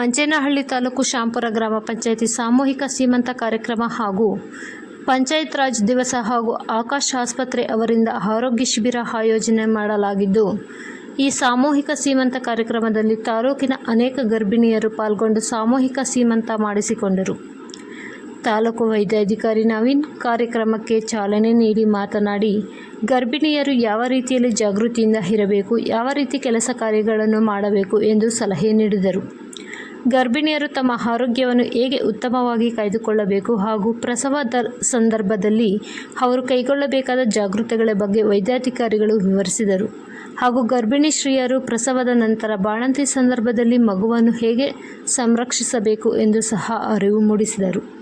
ಮಂಚೇನಹಳ್ಳಿ ತಾಲೂಕು ಶಾಂಪುರ ಗ್ರಾಮ ಪಂಚಾಯಿತಿ ಸಾಮೂಹಿಕ ಸೀಮಂತ ಕಾರ್ಯಕ್ರಮ ಹಾಗೂ ಪಂಚಾಯತ್ ರಾಜ್ ದಿವಸ ಹಾಗೂ ಆಕಾಶ್ ಆಸ್ಪತ್ರೆ ಅವರಿಂದ ಆರೋಗ್ಯ ಶಿಬಿರ ಆಯೋಜನೆ ಮಾಡಲಾಗಿದ್ದು, ಈ ಸಾಮೂಹಿಕ ಸೀಮಂತ ಕಾರ್ಯಕ್ರಮದಲ್ಲಿ ತಾಲೂಕಿನ ಅನೇಕ ಗರ್ಭಿಣಿಯರು ಪಾಲ್ಗೊಂಡು ಸಾಮೂಹಿಕ ಸೀಮಂತ ಮಾಡಿಸಿಕೊಂಡರು. ತಾಲೂಕು ವೈದ್ಯಾಧಿಕಾರಿ ನವೀನ್ ಕಾರ್ಯಕ್ರಮಕ್ಕೆ ಚಾಲನೆ ನೀಡಿ ಮಾತನಾಡಿ, ಗರ್ಭಿಣಿಯರು ಯಾವ ರೀತಿಯಲ್ಲಿ ಜಾಗೃತಿಯಿಂದ ಇರಬೇಕು, ಯಾವ ರೀತಿ ಕೆಲಸ ಕಾರ್ಯಗಳನ್ನು ಮಾಡಬೇಕು ಎಂದು ಸಲಹೆ ನೀಡಿದರು. ಗರ್ಭಿಣಿಯರು ತಮ್ಮ ಆರೋಗ್ಯವನ್ನು ಹೇಗೆ ಉತ್ತಮವಾಗಿ ಕಾಯ್ದುಕೊಳ್ಳಬೇಕು ಹಾಗೂ ಪ್ರಸವದ ಸಂದರ್ಭದಲ್ಲಿ ಅವರು ಕೈಗೊಳ್ಳಬೇಕಾದ ಜಾಗೃತೆಗಳ ಬಗ್ಗೆ ವೈದ್ಯಾಧಿಕಾರಿಗಳು ವಿವರಿಸಿದರು. ಹಾಗೂ ಗರ್ಭಿಣಿ ಸ್ತ್ರೀಯರು ಪ್ರಸವದ ನಂತರ ಬಾಣಂತಿ ಸಂದರ್ಭದಲ್ಲಿ ಮಗುವನ್ನು ಹೇಗೆ ಸಂರಕ್ಷಿಸಬೇಕು ಎಂದು ಸಹ ಅರಿವು ಮೂಡಿಸಿದರು.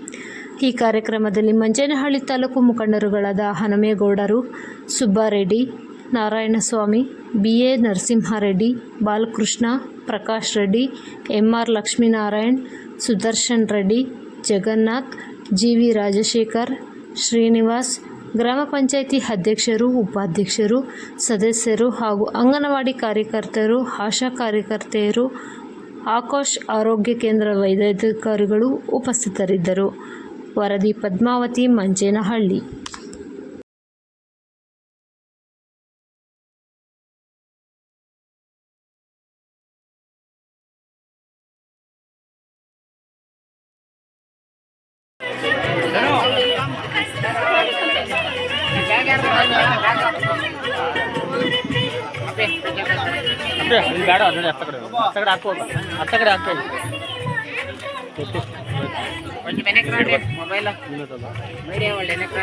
ಈ ಕಾರ್ಯಕ್ರಮದಲ್ಲಿ ಮಂಜೇನಹಳ್ಳಿ ತಾಲೂಕು ಮುಖಂಡರುಗಳಾದ ಹನುಮೇಗೌಡರು, Subbareddy Narayanaswamy, B A Narasimhareddy, Balakrishna Prakash Reddy M R Lakshminarayan, Sudarshan Reddy, Jagannath G V Rajashekhar, Srinivas, ಗ್ರಾಮ ಪಂಚಾಯಿತಿ ಅಧ್ಯಕ್ಷರು, ಉಪಾಧ್ಯಕ್ಷರು, ಸದಸ್ಯರು ಹಾಗೂ ಅಂಗನವಾಡಿ ಕಾರ್ಯಕರ್ತರು, ಆಶಾ ಕಾರ್ಯಕರ್ತೆಯರು, ಆಕಾಶ್ ಆರೋಗ್ಯ ಕೇಂದ್ರ ವೈದ್ಯಾಧಿಕಾರಿಗಳು ಉಪಸ್ಥಿತರಿದ್ದರು. ವರದಿ ಪದ್ಮಾವತಿ ಮಂಚೇನಹಳ್ಳಿ ಬೇಡ ಅದನ್ನ ಹತ್ತ ಕಡೆ ಹತ್ತ ಕಡೆ ಹಾಕೋದು ಹತ್ತ ಕಡೆ ಹಾಕೋದು ಒಂದು ಮೆನೆಕ್ ನೋಡ್ರಿ ಮೊಬೈಲ್ ಮೀಡಿಯಾ ಒಳ್ಳೆ ನೆಕ್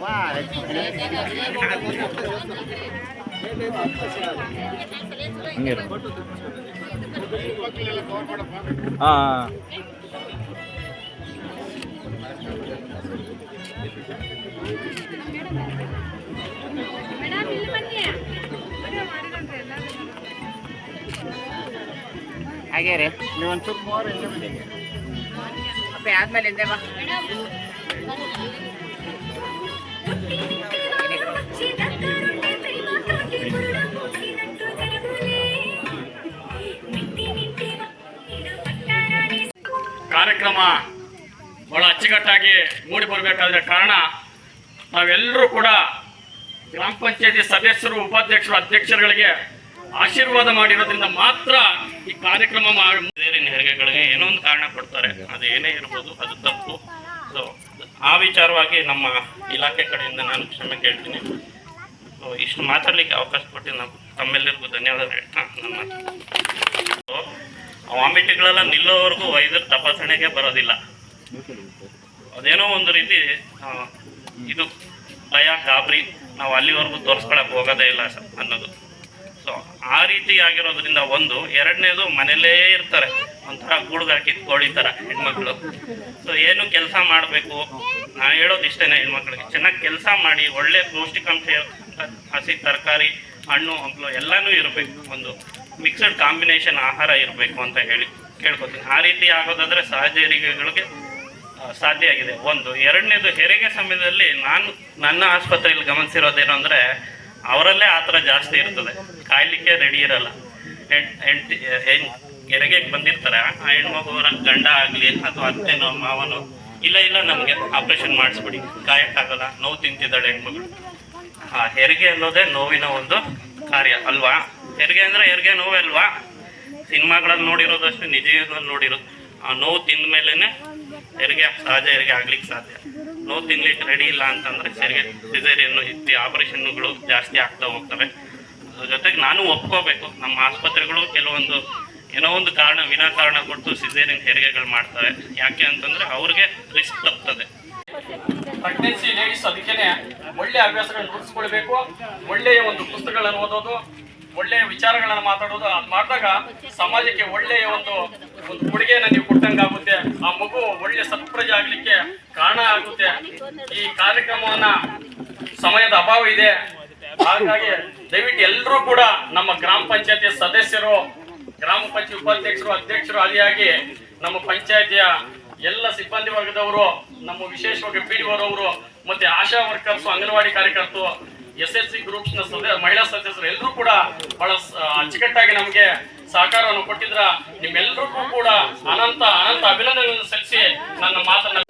ವಾ ಹಾಂ ಹಾಗೆ ನೀವು ಒಂದು ಸ್ವಲ್ಪ ಅಪ್ಪೆ ಆದ್ಮೇಲೆ ಹಿಂದೆ ಕಾರ್ಯಕ್ರಮ ಬಹಳ ಅಚ್ಚುಕಟ್ಟಾಗಿ ಮೂಡಿ ಬರಬೇಕಾದ್ರೆ ಕಾರಣ, ನಾವೆಲ್ಲರೂ ಕೂಡ ಗ್ರಾಮ ಪಂಚಾಯತಿ ಸದಸ್ಯರು, ಉಪಾಧ್ಯಕ್ಷರು, ಅಧ್ಯಕ್ಷರುಗಳಿಗೆ ಆಶೀರ್ವಾದ ಮಾಡಿರೋದ್ರಿಂದ ಮಾತ್ರ ಈ ಕಾರ್ಯಕ್ರಮ ಹೆರಿಗೆಗಳಿಗೆ ಏನೋ ಒಂದು ಕಾರಣ ಕೊಡ್ತಾರೆ. ಅದು ಏನೇ ಇರ್ಬೋದು, ಅದು ತಪ್ಪು. ಸೊ ಆ ವಿಚಾರವಾಗಿ ನಮ್ಮ ಇಲಾಖೆ ಕಡೆಯಿಂದ ನಾನು ಕ್ಷಮೆ ಕೇಳ್ತೀನಿ. ಸೊ ಇಷ್ಟು ಮಾತಾಡಲಿಕ್ಕೆ ಅವಕಾಶ ಕೊಟ್ಟು ನಾವು ತಮ್ಮೆಲ್ಲರಿಗೂ ಧನ್ಯವಾದ ಹೇಳ್ತಾ ನನ್ನ ವಾಮಿಟ್ಗಳೆಲ್ಲ ನಿಲ್ಲೋವರೆಗೂ ವೈದ್ಯರು ತಪಾಸಣೆಗೆ ಬರೋದಿಲ್ಲ. ಅದೇನೋ ಒಂದು ರೀತಿ ಇದು ಭಯ ಗಾಬರಿ ನಾವು ಅಲ್ಲಿವರೆಗೂ ತೋರಿಸ್ಕೊಳಕ್ ಹೋಗೋದೇ ಇಲ್ಲ ಸರ್ ಅನ್ನೋದು. ಸೊ ಆ ರೀತಿ ಆಗಿರೋದ್ರಿಂದ ಒಂದು ಎರಡನೇದು ಮನೇಲೇ ಇರ್ತಾರೆ. ಒಂಥರ ಗೂಡ್ಗೆ ಹಾಕಿದ ಕೋಳಿ ಥರ ಹೆಣ್ಮಕ್ಳು. ಸೊ ಏನು ಕೆಲಸ ಮಾಡಬೇಕು? ನಾ ಹೇಳೋದು ಇಷ್ಟೇನೆ ಹೆಣ್ಮಕ್ಳಿಗೆ. ಚೆನ್ನಾಗಿ ಕೆಲಸ ಮಾಡಿ ಒಳ್ಳೆ ಪೌಷ್ಟಿಕಾಂಶ ಹಸಿ ತರಕಾರಿ ಹಣ್ಣು ಹಂಪಲು ಎಲ್ಲನೂ ಇರಬೇಕು. ಒಂದು ಮಿಕ್ಸಡ್ ಕಾಂಬಿನೇಷನ್ ಆಹಾರ ಇರಬೇಕು ಅಂತ ಹೇಳಿ ಕೇಳ್ಕೊತೀನಿ. ಆ ರೀತಿ ಆಗೋದಾದ್ರೆ ಸಹಜ ಹೆರಿಗೆಗಳಿಗೆ ಆ, ಸಾಧ್ಯ ಆಗಿದೆ. ಒಂದು, ಎರಡನೇದು ಹೆರಿಗೆ ಸಮಯದಲ್ಲಿ ನಾನು ನನ್ನ ಆಸ್ಪತ್ರೆಯಲ್ಲಿ ಗಮನಿಸಿರೋದೇನು ಅಂದರೆ ಅವರಲ್ಲೇ ಆ ಥರ ಜಾಸ್ತಿ ಇರ್ತದೆ. ಕಾಯ್ಲಿಕ್ಕೆ ರೆಡಿ ಇರಲ್ಲ. ಹೆಂಡ್ತಿ ಹೆಣ್ ಬಂದಿರ್ತಾರೆ. ಆ ಹೆಣ್ಮಗುವರ ಗಂಡ ಆಗಲಿ ಅಥವಾ ಅತ್ತೆನೋ ಮಾವನೋ, ಇಲ್ಲ ಇಲ್ಲ, ನಮಗೆ ಆಪ್ರೇಷನ್ ಮಾಡಿಸ್ಬಿಡಿ. ಕಾಯಕ್ಕಾಗಲ್ಲ. ನೋವು ತಿಂತಿದ್ದಾಳೆ ಹೆಣ್ಮಗಳು. ಆ ಹೆರಿಗೆ ಅನ್ನೋದೇ ನೋವಿನ ಒಂದು ಕಾರ್ಯ ಅಲ್ವಾ? ಹೆರಿಗೆ ಅಂದರೆ ಹೆರಿಗೆ ನೋವೇ ಅಲ್ವಾ? ಸಿನಿಮಾಗಳಲ್ಲಿ ನೋಡಿರೋದಷ್ಟು, ನಿಜ ನೋಡಿರೋದು ಆ ನೋವು ತಿಂದ ಮೇಲೇ ಹೆರಿಗೆ ಸಹಜ ಹೆರಿಗೆ ಆಗ್ಲಿಕ್ಕೆ ಸಾಧ್ಯ. ನೋವು ತಿನ್ಲಿಕ್ಕೆ ರೆಡಿ ಇಲ್ಲ ಅಂತಂದ್ರೆ ಹೆರಿಗೆ ಸಿಸೇರಿಯನ್ನು ಇತ್ತಿ ಆಪರೇಷನ್ಗಳು ಜಾಸ್ತಿ ಆಗ್ತಾ ಹೋಗ್ತವೆ. ಅದ್ರ ಜೊತೆಗೆ ನಾನು ಒಪ್ಕೋಬೇಕು. ನಮ್ಮ ಆಸ್ಪತ್ರೆಗಳು ಕೆಲವೊಂದು ಏನೋ ಒಂದು ಕಾರಣ ವಿನಾಕಾರಣ ಕೊಟ್ಟು ಸಿಸೇರಿಯನ್ ಹೆರಿಗೆಗಳು ಮಾಡ್ತಾರೆ ಯಾಕೆ ಅಂತಂದ್ರೆ ಅವ್ರಿಗೆ ರಿಸ್ಕ್ ತಪ್ತದೆ. ಪ್ರೆಗ್ನೆನ್ಸಿ ಲೇಡೀಸ್ ಅದಕ್ಕೇನೆ ಒಳ್ಳೆ ಅಭ್ಯಾಸಗಳನ್ನು ರೂಢಿಸ್ಕೊಳ್ಬೇಕು ಒಳ್ಳೆಯ ಒಂದು ಪುಸ್ತಕಗಳನ್ನು ಓದೋದು, ಒಳ್ಳೆಯ ವಿಚಾರಗಳನ್ನು ಮಾತಾಡೋದು. ಅದು ಮಾಡಿದಾಗ ಸಮಾಜಕ್ಕೆ ಒಳ್ಳೆಯ ಒಂದು ಒಂದು ಕೊಡುಗೆಯನ್ನು ನೀವು ಆಗುತ್ತೆ. ಆ ಮಗು ಒಳ್ಳೆ ಸತ್ಪ್ರಜೆ ಆಗ್ಲಿಕ್ಕೆ ಕಾರಣ ಆಗುತ್ತೆ. ಈ ಕಾರ್ಯಕ್ರಮವನ್ನ ಸಮಯದ ಅಭಾವ ಇದೆ. ಹಾಗಾಗಿ ದಯವಿಟ್ಟು ಎಲ್ಲರೂ ಕೂಡ ನಮ್ಮ ಗ್ರಾಮ ಪಂಚಾಯತಿ ಸದಸ್ಯರು, ಗ್ರಾಮ ಪಂಚಾಯತ್ ಉಪಾಧ್ಯಕ್ಷರು, ಅಧ್ಯಕ್ಷರು ಆದಿಯಾಗಿ ನಮ್ಮ ಪಂಚಾಯತಿಯ ಎಲ್ಲ ಸಿಬ್ಬಂದಿ ವರ್ಗದವರು, ನಮ್ಮ ವಿಶೇಷವಾಗಿ ಪಿ ಡಿ ಓರವರು ಮತ್ತೆ ಆಶಾ ವರ್ಕರ್ಸ್, ಅಂಗನವಾಡಿ ಕಾರ್ಯಕರ್ತರು ಎಸ್ ಎಸ್ ಸಿ ಗ್ರೂಪ್ಸ್ನ ಸದಸ್ಯ ಮಹಿಳಾ ಸದಸ್ಯರು ಎಲ್ಲರೂ ಕೂಡ ಬಹಳ ಅಚ್ಚುಕಟ್ಟಾಗಿ ನಮಗೆ ಸಹಕಾರವನ್ನು ಕೊಟ್ಟಿದ್ರ ನಿಮ್ಮೆಲ್ಲರಿಗೂ ಕೂಡ ಅನಂತ ಅನಂತ ಅಭಿನಂದನೆಗಳನ್ನು ಸಲ್ಲಿಸಿ ನನ್ನ ಮಾತನ್ನ